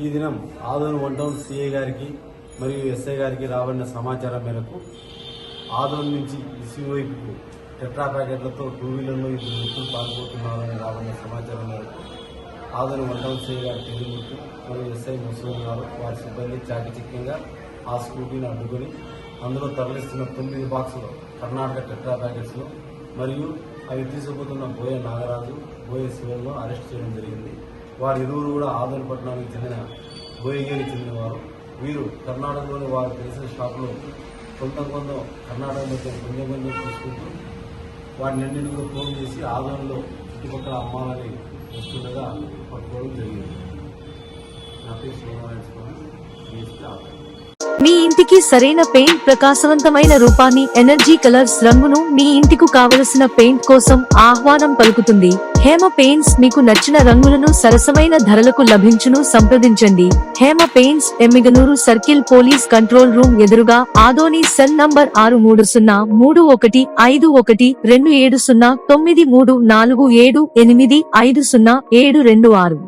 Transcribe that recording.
ఈ దినం Adoni one town CI గారికి మరియు ఎస్ఐ గారికి రాబడిన సమాచారం మేరకు ఆదోని నుంచి ఇసి వైపుకు టెట్రా ప్యాకెట్లతో టూ వీలర్లో ఇద్దరు వ్యక్తులు పాల్గొతున్నారని రాబడిన సమాచారం మేరకు ఆదోని వన్ టౌన్ సిఐ గారి తెలియముట్టు మరియు ఎస్ఐ ముస్లిం గారు వారి సిబ్బంది చాకచక్యంగా ఆ స్కూటీని అడ్డుకొని అందులో తరలిస్తున్న తొమ్మిది బాక్సులు కర్ణాటక టెట్రా ప్యాకెట్స్లో మరియు అవి తీసుకుపోతున్న బోయ నాగరాజు బోయ శివన్ను అరెస్ట్ చేయడం జరిగింది. వారి ఇరువురు కూడా ఆదోని పట్టణానికి చెందిన బోయగిరికి చెందినవారు. వీరు కర్ణాటకలోని వారు తెలిసిన షాపులో కొంత కొంత కర్ణాటకలో కొంచెం కొంచెం తీసుకుంటూ వాటిని అన్నింటినీ కూడా ఫోన్ చేసి ఆదరణలో చుట్టుపక్కల అమ్మాలని వస్తుండగా పట్టుకోవడం జరిగింది. నా పేరు శ్రీనారాయణ స్వామి. మీ ఇంటికి సరైన పెయింట్ ప్రకాశవంతమైన రూపాన్ని ఎనర్జీ కలర్స్ రంగును మీ ఇంటికి కావలసిన పెయింట్ కోసం ఆహ్వానం పలుకుతుంది. హేమ పెయింట్స్ మీకు నచ్చిన రంగులను సరసమైన ధరలకు లభించును సంప్రదించండి. Hema paints Emmiganur circle police control room ఎదురుగా ఆదోని సెల్ నంబర్ ఆరు మూడు సున్నా మూడు ఒకటి ఐదు ఒకటి రెండు ఏడు సున్నా తొమ్మిది మూడు నాలుగు ఏడు ఎనిమిది ఐదు సున్నా ఏడు రెండు ఆరు.